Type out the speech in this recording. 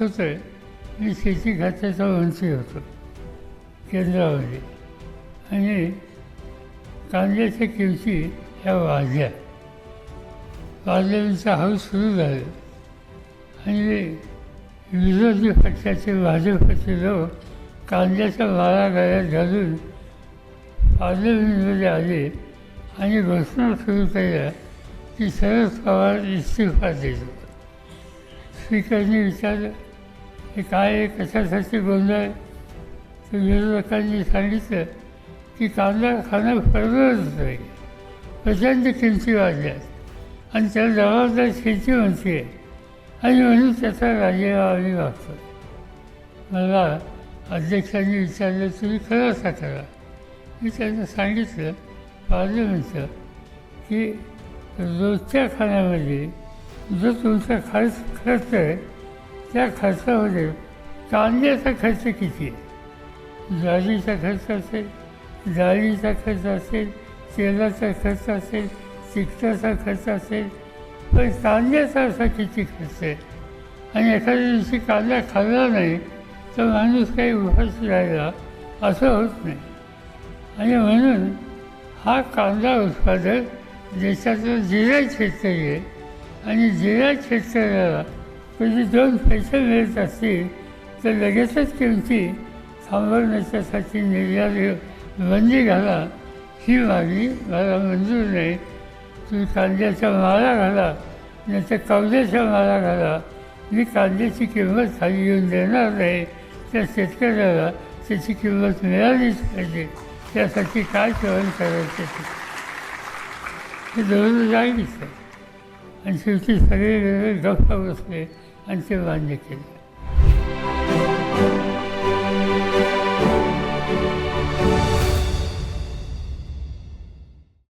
होतं आहे मी शेती खात्याचा मंत्री होतो केंद्रामध्ये. आणि कांद्याच्या किमती ह्या वाढल्या. वाढल्याचा हाऊस सुरू झालं. आणि विरोधी पक्षाचे भाजपचे लोक कांद्याच्या माळा गळ्यात घालून पार्लमेंटमध्ये आले आणि घोषणा सुरू केल्या की शरद पवार इस्तिफा देतो स्पीकरने विचारलं. हे काय आहे कशासाठी गोंधळ आहे? तर विरोधकांनी सांगितलं की कांदा खाणं परवडत नाही. प्रचंड किमती वाढल्यात आणि त्याला जबाबदार शेती म्हणते. आहे आणि म्हणून त्याचा राजीनामा आम्ही मागतो. मला अध्यक्षांनी विचारलं तुम्ही खरं असा करा. मी त्यांना सांगितलं पार्लमेंटचं की रोजच्या खाण्यामध्ये जो तुमचा खर्च खर्च आहे त्या खर्चामध्ये कांद्याचा खर्च किती आहे? ज्वारीचा खर्च असेल डाळीचा खर्च असेल तेलाचा खर्च असेल तिखटाचा खर्च असेल पण कांद्याचा असा किती खर्च आहे? आणि एखाद्या दिवशी कांदा खाल्ला नाही तर माणूस काही उपास राहिला असं होत नाही. आणि म्हणून हा कांदा उत्पादक देशातला जिल्हा शेतकरी आहे. आणि जिरा शेतकऱ्याला तुझी म्हणजे दोन पैसे मिळत असतील तर लगेचच किमती थांबवण्याच्यासाठी निर्यात बंदी घाला. ही मागणी मला मंजूर नाही. तुम्ही कांद्याचा माळा घाला नाही तर कवल्याच्या माळा घाला. मी कांद्याची किंमत खाली येऊन देणार नाही. त्या शेतकऱ्याला त्याची किंमत मिळालीच पाहिजे. त्यासाठी काय सेवन करायचं हे दोन जाईल आहे आणि शेवटी सगळे जवळ बसले आणि ते बांधले केले.